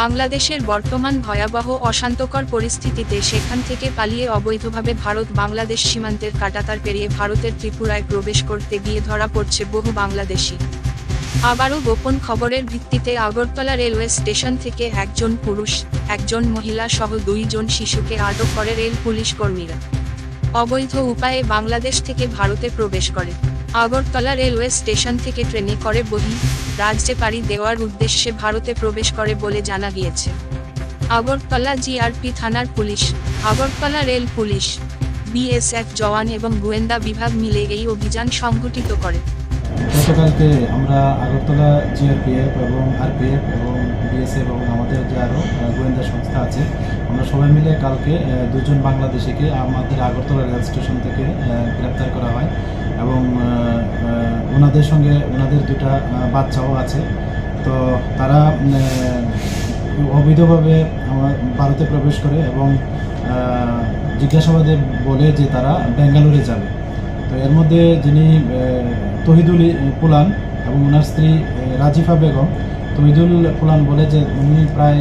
বাংলাদেশের বর্তমান ভয়াবহ অশান্তকর পরিস্থিতিতে সেখান থেকে পালিয়ে অবৈধভাবে ভারত বাংলাদেশ সীমান্তের কাটাতার পেরিয়ে ভারতের ত্রিপুরায় প্রবেশ করতে গিয়ে ধরা পড়ছে বহু বাংলাদেশি। আবারও গোপন খবরের ভিত্তিতে আগরতলা রেলওয়ে স্টেশন থেকে একজন পুরুষ, একজন মহিলা সহ দুইজন শিশুকে আটক করে রেল পুলিশ কর্মীরা। অবৈধ উপায়ে বাংলাদেশ থেকে ভারতে প্রবেশ করে। আগরতলা রেলওয়ে স্টেশন থেকে ট্রেনে করে বহি রাজ্যে পাড়ি দেওয়ার উদ্দেশ্যে ভারতে প্রবেশ করে বলে জানা গিয়েছে। আগরতলা জিআরপি থানার police, Agartala rail police, BSF jawan এবং গোয়েন্দা বিভাগ মিলে এই অভিযান সংগঠিত করে। গতকালকে আমরা আগরতলা জিআরপিএফ এবং আরপিএফ এবং বিএসএফ এবং আমাদের যে আরও গোয়েন্দা সংস্থা আছে, আমরা সবাই মিলে কালকে দুজন বাংলাদেশিকে আমাদের আগরতলা রেল স্টেশন থেকে গ্রেপ্তার করা হয় এবং ওনাদের সঙ্গে ওনাদের দুটা বাচ্চাও আছে। তো তারা অবৈধভাবে আমার ভারতে প্রবেশ করে এবং জিজ্ঞাসাবাদে বলে যে তারা বেঙ্গালুরে যাবে। তো এর মধ্যে যিনি তহিদুল পুলান এবং ওনার স্ত্রী রাজিফা বেগম, তহিদুল পুলান বলে যে উনি প্রায়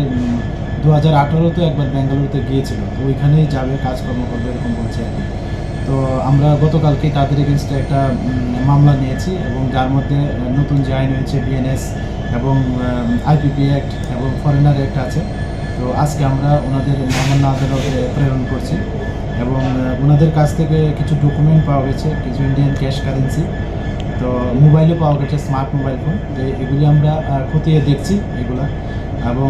দু হাজার আঠারোতে একবার বেঙ্গালুরুতে গিয়েছিল। তো ওইখানেই যাবে, কাজকর্ম করবে, এরকম বলছে। আমরা গতকালকে তাদের এগেনস্টে একটা মামলা নিয়েছি এবং যার মধ্যে নতুন যে আইন হয়েছে বিএনএস এবং আইপিপি অ্যাক্ট এবং ফরেনার অ্যাক্ট আছে। তো আজকে আমরা ওনাদের মামলা আদালতে প্রেরণ করছি এবং ওনাদের কাছ থেকে কিছু ডকুমেন্ট পাওয়া গেছে, কিছু ইন্ডিয়ান ক্যাশ কারেন্সি তো মোবাইলে পাওয়া গেছে, স্মার্ট মোবাইল ফোন, যে এগুলি আমরা খতিয়ে দেখছি এগুলো। এবং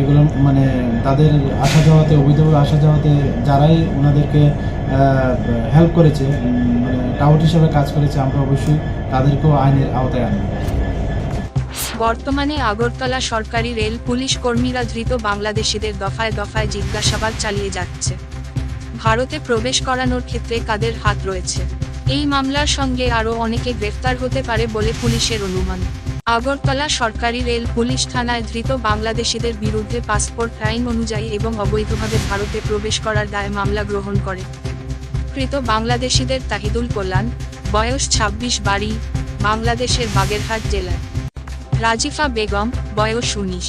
এগুলো মানে তাদের আসা যাওয়াতে অবৈধভাবে আসা যাওয়াতে যারাই ওনাদেরকে হেল্প করেছে মানে টাউট হিসেবে কাজ করেছে, আমরা অবশ্যই তাদেরকেও আইনের আওতায় আনব। বর্তমানে আগরতলা সরকারি রেল পুলিশ কর্মীরা ধৃত বাংলাদেশিদের দফায় দফায় জিজ্ঞাসাবাদ চালিয়ে যাচ্ছে। ভারতে প্রবেশ করানোর ক্ষেত্রে কাদের হাত রয়েছে? এই মামলার সঙ্গে আরও অনেকে গ্রেফতার হতে পারে বলে পুলিশের অনুমান। আগরতলা সরকারি রেল পুলিশ থানায় ধৃত বাংলাদেশিদের বিরুদ্ধে পাসপোর্ট আইন অনুযায়ী এবং অবৈধভাবে ভারতে প্রবেশ করার দায়ে মামলা গ্রহণ করে। কৃত বাংলাদেশিদের তাহিদুল কল্যাণ, বয়স ২৬ বাড়ি, বাংলাদেশের বাগেরহাট জেলায়। রাজিফা বেগম, বয়স উনিশ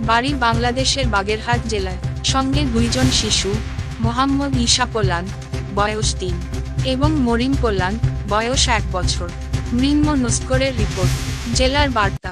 বাড়ি, বাংলাদেশের বাগেরহাট জেলায়। সঙ্গে দুইজন শিশু, মোহাম্মদ ঈশা পোলান বয়স তিন এবং মরিন কল্যাণ বয়স এক বছর। মৃন্ম নস্করের রিপোর্ট জেলার বার্তা।